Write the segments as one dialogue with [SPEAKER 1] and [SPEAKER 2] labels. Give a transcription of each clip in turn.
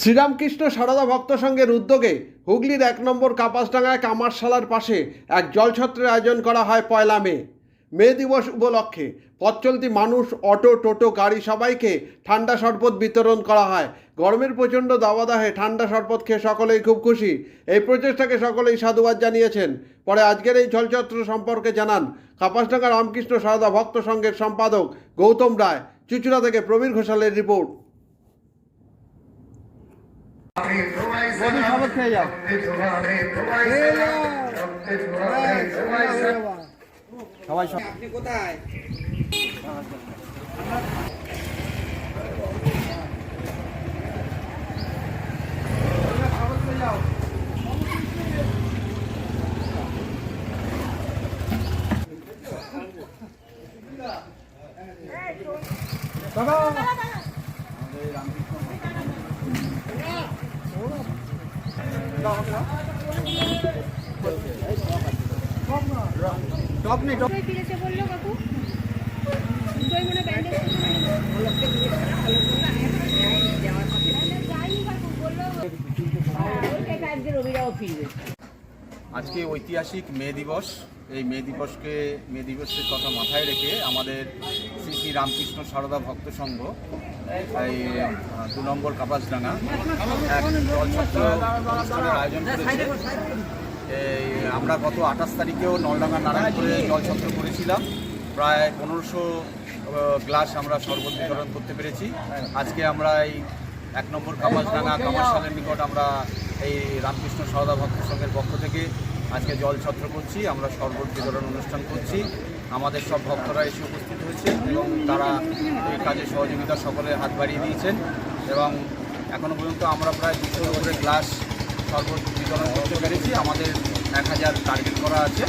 [SPEAKER 1] শ্রীরামকৃষ্ণ সারদা ভক্ত সংঘের উদ্যোগে হুগলির এক নম্বর কাপাসডাঙ্গায় কামারশালার পাশে এক জলছত্রের আয়োজন করা হয় পয়লা মে। মে দিবস উপলক্ষে পথ চলতি মানুষ, অটো, টোটো, গাড়ি সবাইকে ঠান্ডা শরবত বিতরণ করা হয়। গরমের প্রচণ্ড দাবাদাহে ঠান্ডা শরবত খেয়ে সকলেই খুব খুশি। এই প্রচেষ্টাকে সকলেই সাধুবাদ জানিয়েছেন। পরে আজকের এই জলছত্র সম্পর্কে জানান কাপাসডাঙ্গা রামকৃষ্ণ সারদা ভক্ত সংঘের সম্পাদক গৌতম রায়। চুচুড়া থেকে প্রবীর ঘোষালের রিপোর্ট।
[SPEAKER 2] শরবত খেয়ে যাও সবাই সব
[SPEAKER 3] আপনি কোথায়
[SPEAKER 2] টপ নেই টপ
[SPEAKER 4] ফিরেছে বলল কাকু। দুটোই মনে ব্যান্ডেজ যাইনি কাকু বলল রবিরাও ফিরবে
[SPEAKER 5] আজকে ঐতিহাসিক মে দিবস। এই মে দিবসকে মে দিবসের কথা মাথায় রেখে আমাদের শ্রী শ্রী রামকৃষ্ণ সারদা ভক্ত সংঘ এই দু নম্বর কাপাসডাঙ্গা, এক আয়োজন এই, আমরা গত আঠাশ তারিখেও নলডাঙ্গা নারায়ণপুরে জলছত্র করেছিলাম। প্রায় পনেরোশো গ্লাস আমরা শরবত বিতরণ করতে পেরেছি। আজকে আমরা এই এক নম্বর কামাসডাঙ্গা কামারশালের নিকট আমরা এই রামকৃষ্ণ সরদা ভক্ত সংঘের পক্ষ থেকে আজকে জল ছত্র করছি। আমরা শরবত বিতরণ অনুষ্ঠান করছি। আমাদের সব ভক্তরা এসে উপস্থিত হয়েছে এবং তারা এই কাজে সহযোগিতা সকলে হাত বাড়িয়ে দিয়েছেন এবং এখনও পর্যন্ত আমরা প্রায় দুশো উপরে গ্লাস শরবত বিতরণ করতে পেরেছি। আমাদের এক হাজার টার্গেট করা আছে।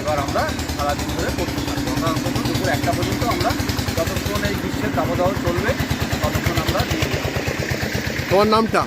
[SPEAKER 5] এবার আমরা সারাদিন ধরে করতে পারব আমরা অন্তত দুপুর একটা পর্যন্ত আমরা যতক্ষণ এই গ্রীষ্মের দাবদাহ চলবে, ততক্ষণ আমরা দিয়ে
[SPEAKER 1] তোমার নামটা?